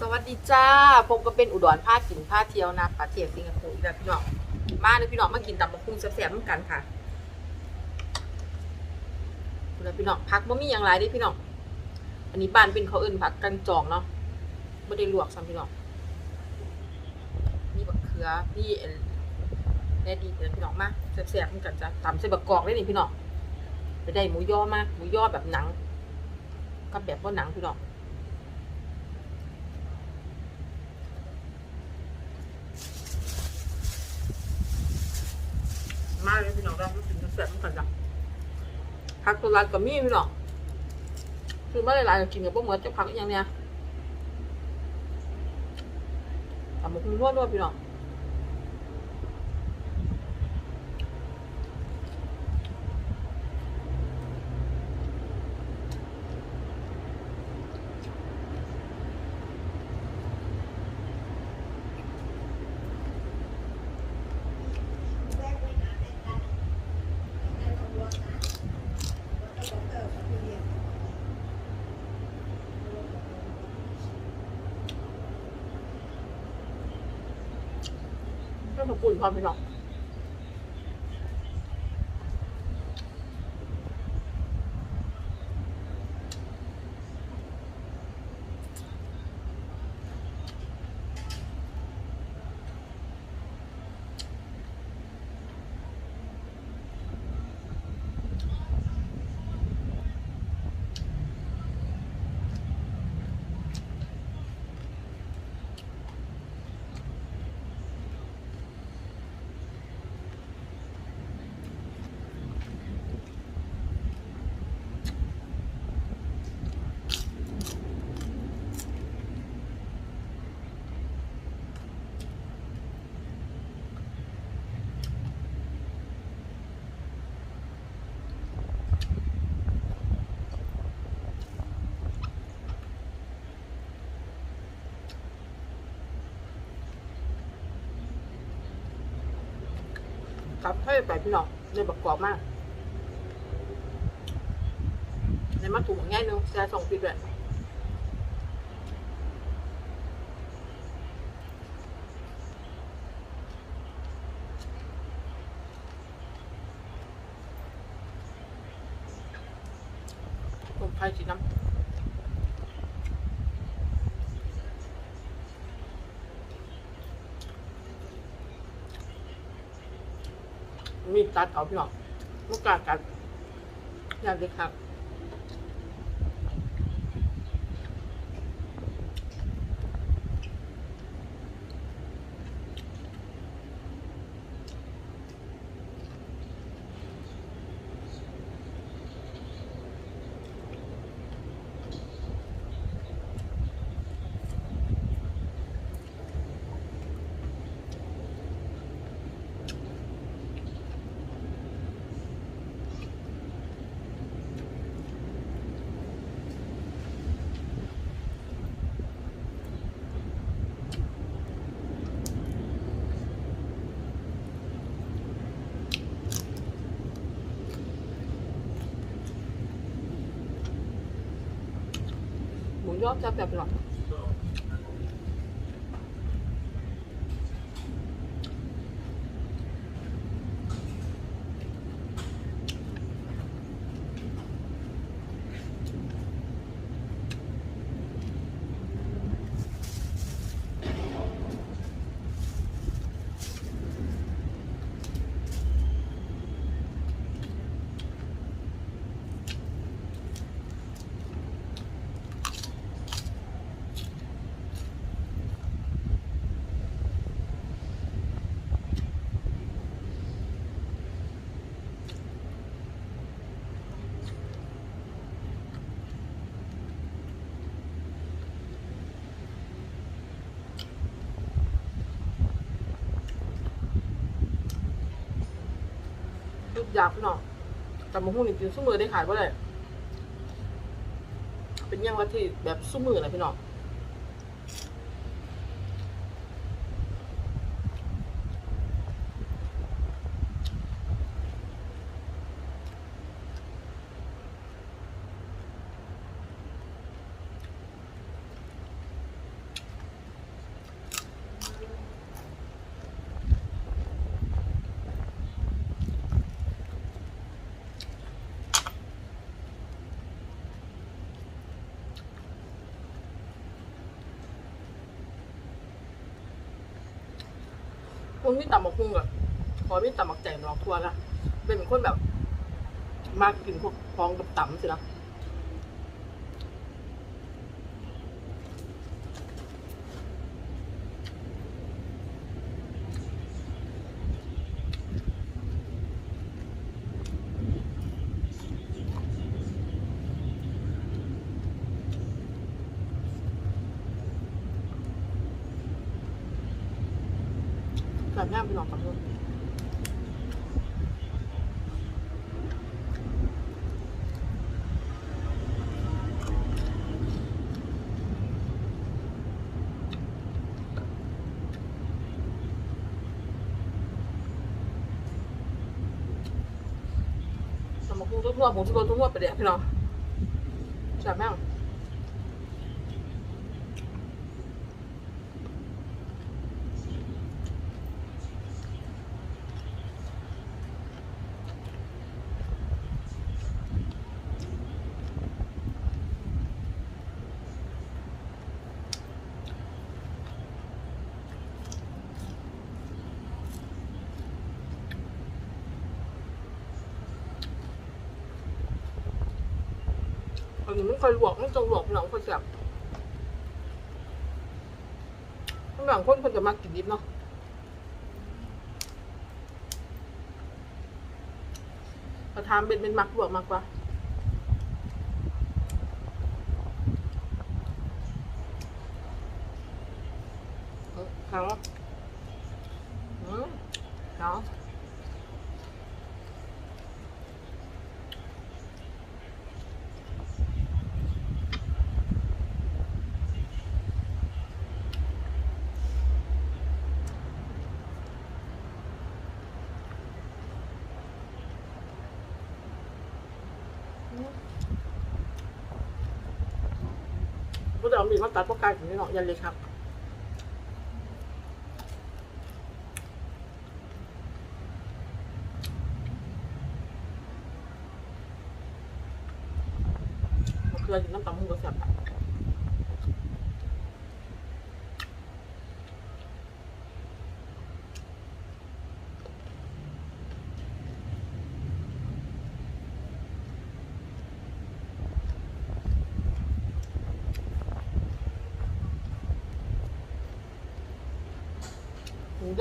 สวัสดีจ้าผมก็เป็นอุดรผ้ากินผ้าเที่ยวนะประเทศสิงคโปร์อีกแล้วพี่น้อง มาเลยพี่น้องมากินตับมะคุ้งแซ่บๆเหมือนกันค่ะคุณพี่น้องพักบ่มีอย่างไรเด้พี่น้อง อันนี้บ้านเป็นเขาเอินผักกันจองเนาะไม่ได้ลวกซ้ำพี่น้องนี่บักเขือนี่แน่ดีเดี๋ยวพี่น้องมาแซ่บๆเหมือนกันจ้ะตำใส่บักกอกได้นี่พี่น้องไปได้หมูย่อมากหมูย่อแบบหนังกับแบบว่าหนังพี่น้อง มากเลยพี่น้องเรากินแซ่บๆเหมือนกันจังผักตัวรัดกับมีพี่น้องคือมาหลายก็กินกับพวกเหมือนจะผักอย่างเนี้ยทำมันคุ้มรวดๆพี่น้อง ก็ขอบคุณความพี่น้อง กลับให้ไปพี่น้องเลยประกอบมากในมาถุงง่ายนึงจะส่งปิดเลยผมไข่สีน้ำ มีด ตัดเอาพี่น้องลูกกาดกัดอยากเด็กครับ หมูยอดจะแอยากพี่น้องแต่มะม่วงนี่กินสู้มือได้ขายก็ได้เป็นยังวัตถุแบบสู้มือนะพี่น้อง คนที่ต่ำบักฮุงอะขอพี่ต่ำบักแจหรอกทัวร์ละเป็นคนแบบมากกินพวกฟองกับต่ำสินะ แบบนี้พี่น้องขอโทษสมองทั่วๆผมทั่วทั่วๆไปเดี๋ยวพี่น้องแบบนี้อั นนี้ไม่ค่อยลวกไม่ต้องลวกพี่น้องคนเสียบหลังคนคนจะมากินดิบเนาะประทานเป็นเป็นมักลวกมากกว่าเออเขาอืมเขา ก็จะเอามีดมาตัดพวกกายถึงได้เนาะยันเลยครับเคยกินน้ำตาลมุ้งก็แซ่บ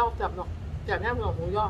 ย่อแซ่บเนาะแซ่บแน่เหนอกหมูย่อ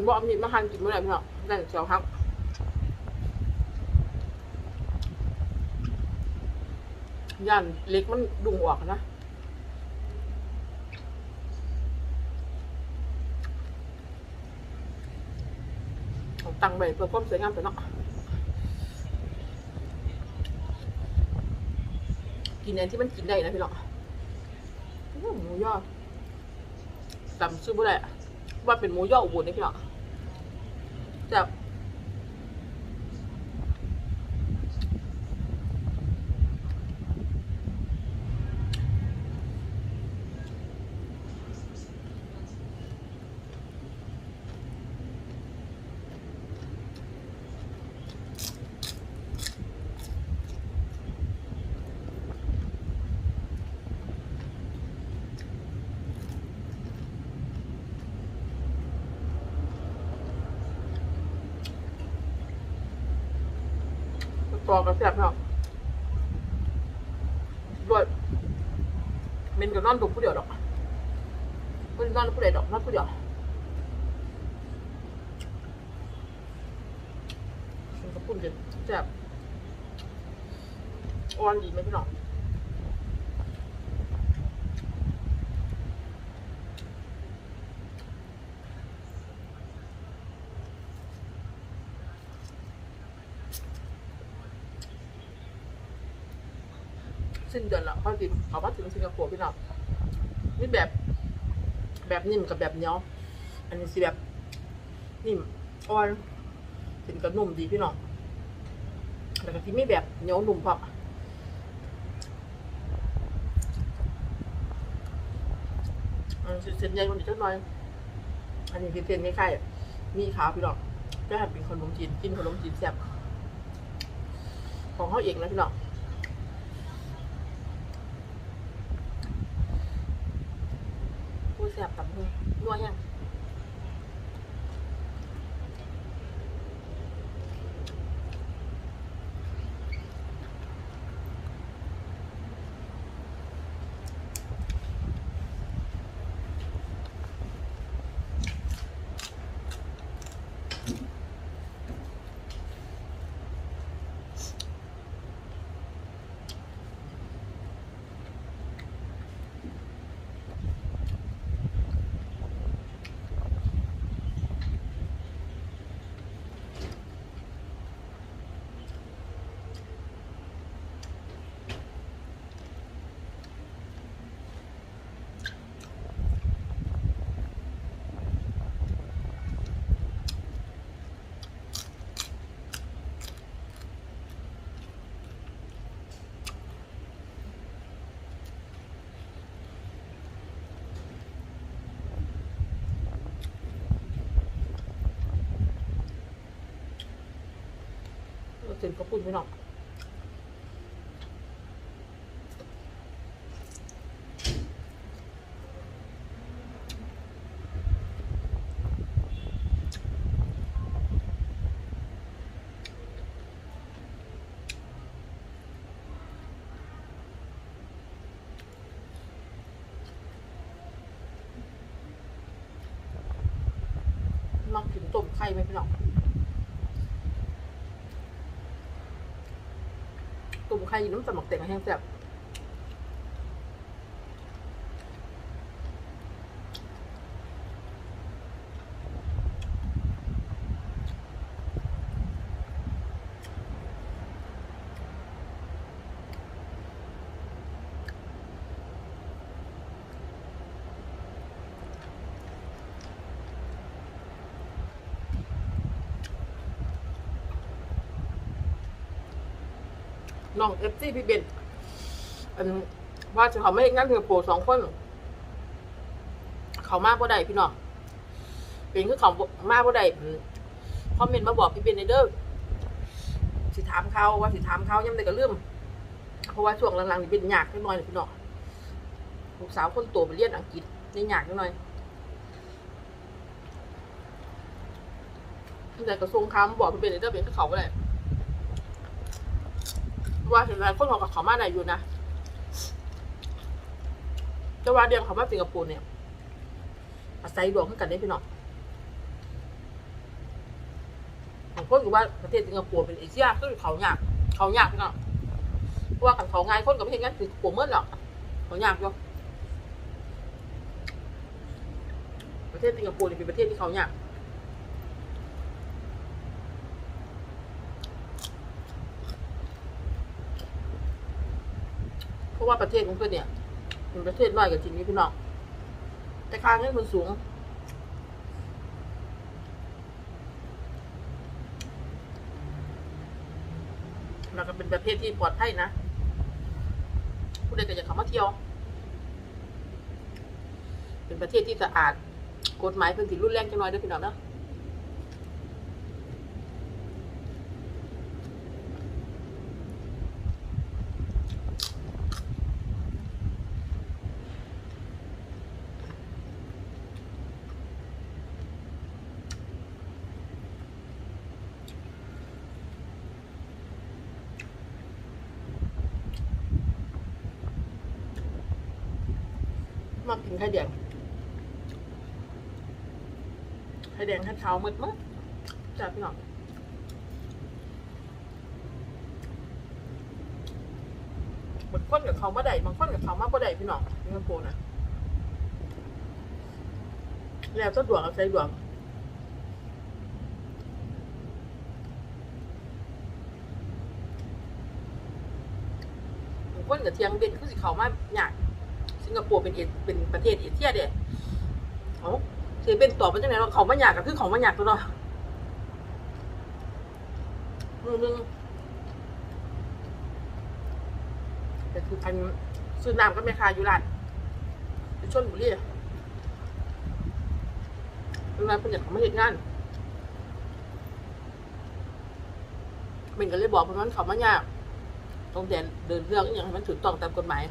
นบอกมีดมาหันกินเมื่อไหร่พี่เนาะนั่นเชียวครับย่านเล็กมันดุงออกนะเอาตังไปเพื่อความสวยงามไปเนาะกินอันที่มันกินได้นะพี่เนาะหมูยอจำชื่อบ่ได้ว่าเป็นหมูย่ออุบลนี่พี่เนาะแบบ กรอกระแสบเนาะด้วยเมนกับนอนดุผู้เดียวดอกคนนอนผู้ใดดอกนอนผู้เดียวมันก็พุ่นจะแซบอ่อนดีไหมพี่น้อง สิ้นเดือนละเขาดิเขาว่าถึงสิงคโปร์พี่น้องนี่แบบ แบบนิ่มกับแบบเหนียวอันนี้สิแบบนิ่มอ่อนถึงกับนุ่มดีพี่น้องแล้วก็ที่มีแบบเหนียวนุ่มพร้อมอันนี้เส้นใหญ่กว่านี้จักหน่อย อันนี้คือเส้นคล้ายๆมีขาวพี่น้องจะทำเป็นขนมจีนกินขนมจีนแซ่บของเขาเองนะพี่น้องผู้แซ่บตับมือนัวยัง เส้นข้าวปุ้นพี่น้องมักกินต้มไข่ไหมพี่น้อง ตุ่มไข่น้ำสมอกเต็งแห้งแซ่บ องเอฟซีพี่เบนว่าจะเขาไม่งั้นเธอโปรสองคน เขามากบ่ได้พี่น้องเป็นคือเขามากบ่ได้คอมเมนต์มาบอกพี่เบนในเด้อสิถามเขาว่าสิถามเขายังได้ก็ลืมเพราะว่าช่วงหลังๆนี่เป็นยากนิดหน่อยพี่น้องลูกสาวคนโตไปเรียนอังกฤษนี่ยากนิดหน่อยแต่กระทรวงคำบอกพี่เบนในเด้อเป็นคือเขาบ่ได้ ว่าถึงหลายคนของกับเขามาได้อยู่นะแต่ว่าเดียงเขามาสิงคโปร์เนี่ยอาศัยดวงขึ้นกันได้พี่น้องของคนกับว่าประเทศสิงคโปร์เป็นเอเชียก็เขายากเขายากพี่น้องเพราะว่ากันเขาง่ายคนกับประเทศงั้นสิงคโปร์เมื่อหรอกเขายากอยู่ประเทศสิงคโปร์เนี่ยเป็นประเทศที่เขายากเพราะ ว่าประเทศของเพื่อนเนี่ยเป็นประเทศน้อยกับจริงนี่พี่น้องแต่ค่าเงินมันสูงแล้วก็เป็นประเทศที่ปลอดภัยนะ ผู้ใดก็อยากเข้ามาเที่ยว เป็นประเทศที่สะอาด กฎหมายเพิ่นสิรุ่นแรงจังน้อยเด้อพี่น้องเนาะ ไข่แดงไข่แดงให้เท้ามืดมั้งจ้าพี่น้องบางคนกับเขาบ่ได้บางคนกับเขามาบ่ได้พี่น้องสิงคโปร์นะแล้วจะดวงเอาใจดวงบางคนกับเทียงเบ็นคือสิเขามาอยาก สิงคโปร์เป็นเอเป็นประเทศเอเชียเด้เอาเทียเป็นตอบมาจังไหนว่าเขามาอยากก็คือเขามาอยากตัวเนาะมือนึงแต่คือพันซื้อน้ำก็ไม่คาอยู่ร้านอยู่ชนบุรีโรงงานเป็นอย่างของไม่เห็นงานเป็นก็เลยบอกเพื่อนว่าเขามายากต้องเดินเดินเรื่องอย่างให้มันถูกต้องตามกฎหมาย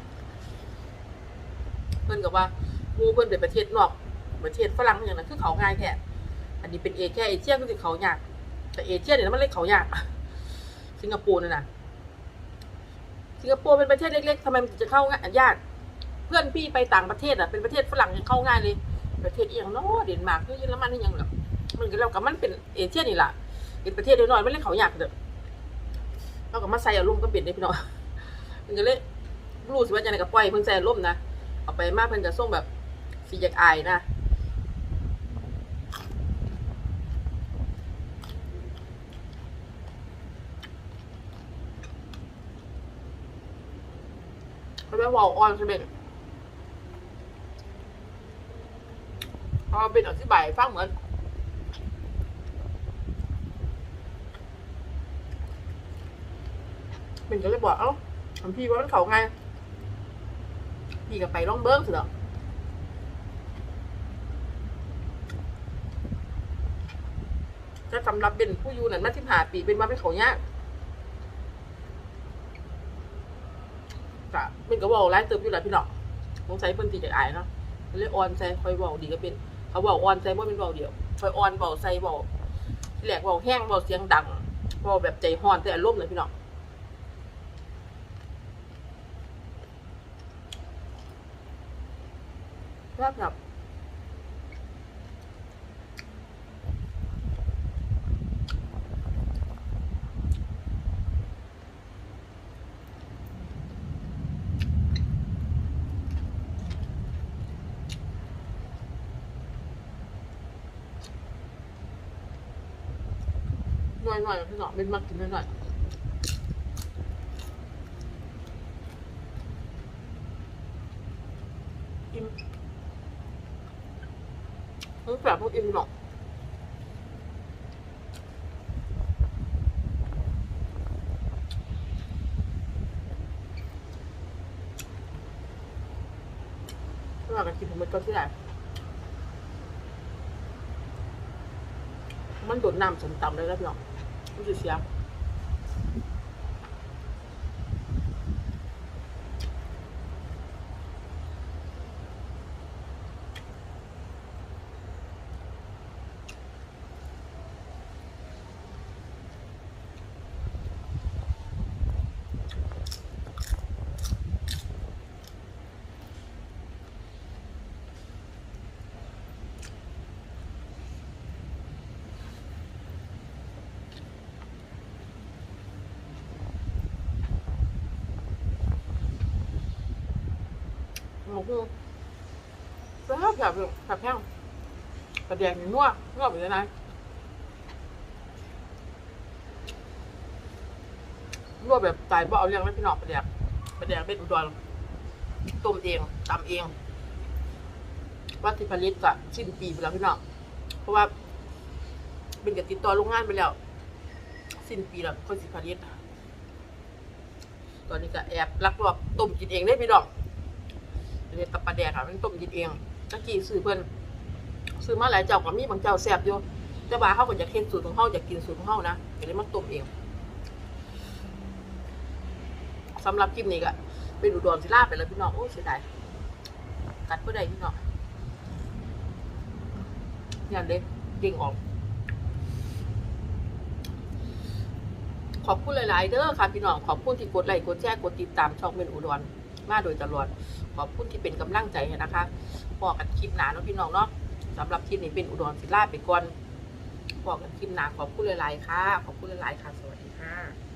เพื่อนกับว่ามูเพื่อนเป็นประเทศนอกประเทศฝรั่งอย่างนั้นคือเขาง่ายแค่อันนี้เป็นเอแค่เอเชียก็คือเขายากแต่เอเชียเนี่ยมันเล็กเขายากสิงคโปร์นี่นะสิงคโปร์เป็นประเทศเล็กๆทำไมมันจะเข้าง่ายยากเพื่อนพี่ไปต่างประเทศอะเป็นประเทศฝรั่งยังเข้าง่ายเลย ประเทศเอียงเนาะเดนมาร์กคือเยอรมันนี่ยังแบบมันก็แล้วกับมันเป็นเอเชียนี่แหละเป็นประเทศน้อยๆไม่เล่นเขาอยากเด้อเรากับมาใส่อารมณ์ก็เปลี่ยนได้พี่น้องมันก็เลยรู้สิว่าจะไหนกับปล่อยเพิ่นใส่อารมณ์นะ เอาไปมากเพิ่นจะส่งแบบสีอยากอนะเขาไปบอกออนใช่ไหมพอเป็นอธิบายให้ฟังเหมือนเป็นก็เลยบอกเอ้าถามพี่ว่ามันเขาไง พี่ก็ไปล่องเบิ้งสิเหรอถ้าสำหรับเป็นผู้อยู่นั่นมาที่หาปีเป็นมาเป็นเขายากกะเป็นก็บอกไล่เติมอยู่แล้วพี่เน้องสงสัยเพิ่นตีจากอายเนาะเลยออนใส่คอยบอกดีก็เป็น เขาบอกออนใส่ว่าเป็นเบาเดียวคอยออนเบาใส่เบาที่แหลกเบาแห้งเบาเสียงดังเบาแบบใจฮ้อนแต่อารมณ์เลยพี่เน้อง น่อยหน่อยพี่น้องเป็นมากินหน่อยหน่อยอิ่มมันแบบพวกอินหรอกไม่ว่ากันกินผมันก็ที่ไหนมันโดดน้ำสมตำเลยแล้วพี่น้อง มันจะเสียหมูคือแซ่บแบบแบบแห้งกระเดียงนัวนัวไปเลยนะนัวแบบตายบ่เอาเรื่องไม่พี่น้องกระเดียงกระเดียงเป็นอุดรต้มเองตำเองวัตถุผลิตก็สิ้นปีไปแล้วพี่น้องเพราะว่าเป็นกับติดต่อโรงงานไปแล้ว สิ้นปีแล้วคนสิผลิตตอนนี้ก็แอบลักลอบต้มกินเองได้พี่น้อง เรียกกับปลาแดกค่ะมันต้มกินเองตะกี้ซื้อเพิ่นซื้อมาหลายเจ้าก็มีบางเจ้าแซ่บอยู่แต่ว่าเขาก็อยากเห็นสูตรของเขาอยากกินสูตรของเขานะก็เลยมาต้มเองสำหรับคลิปนี้ก็เป็นอุดรศิลาไปแล้วพี่น้องโอ้เสียดายกัดเพื่อใดพี่น้องอย่างเด็กเก่งออก ขอบคุณหลาย ๆเด้อค่ะพี่น้องขอบคุณที่กดไลค์กดแชร์กดติดตามช่องเมนอุดร มาโดยตลอด ขอบคุณที่เป็นกำลังใจให้นะคะพอกันคลิปหนาเนาะพี่น้องเนาะสำหรับคลิปนี้เป็นอุดรศิลาไปก่อนพอกันคลิปหนาขอบคุณหลายๆค่ะ ขอบคุณหลายๆค่ะ สวัสดีค่ะ